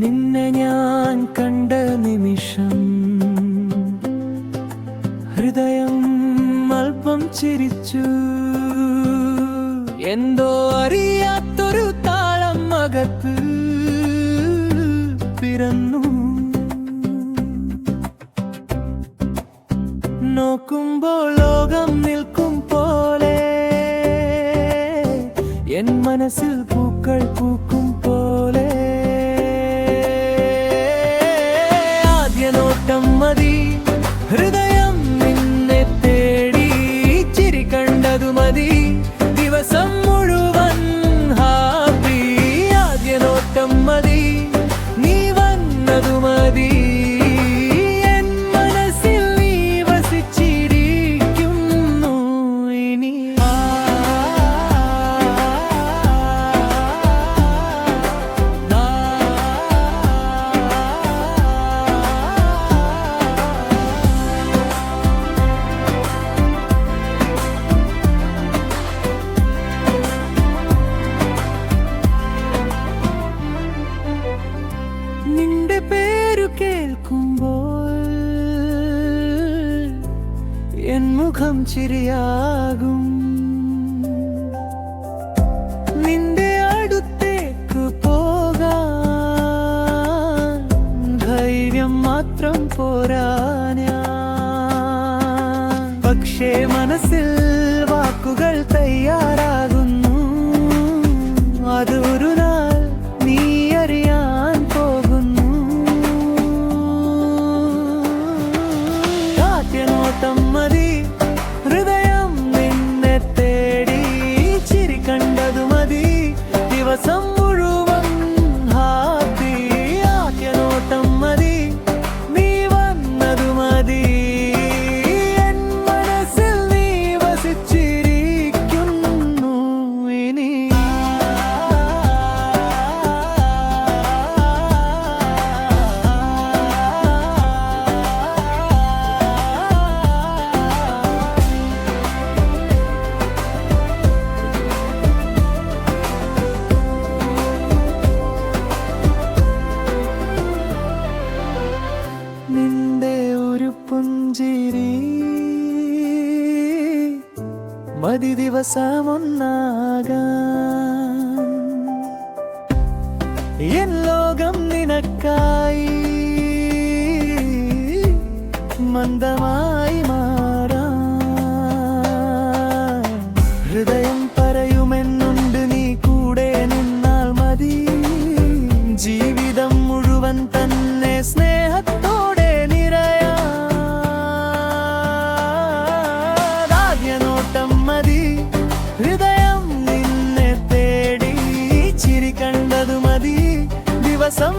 നിന്നെ ഞാൻ കണ്ട നിമിഷം ഹൃദയം അല്പം ചിരിച്ചു. എന്തോ അറിയാത്തൊരു താളം അകത്ത് പിറന്നു. നോക്കുമ്പോൾ ലോകം നിൽക്കും പോലെ എൻ മനസ്സിൽ പൂക്കൾ പൂക്കും நிம்மதி நீ வந்ததுமதி മുഖം ചിരിയാകും. പക്ഷേ മനസ്സിൽ വാക്കുകൾ തയ്യാറാകുന്നു. അത് പുഞ്ചിരി മതി ദിവസമൊന്നാകാൻ എൻ ലോകം നിനക്കായി മന്ദമായി ഹൃദയം നിന്നെ തേടി ചിരി കണ്ടതു മതി ദിവസം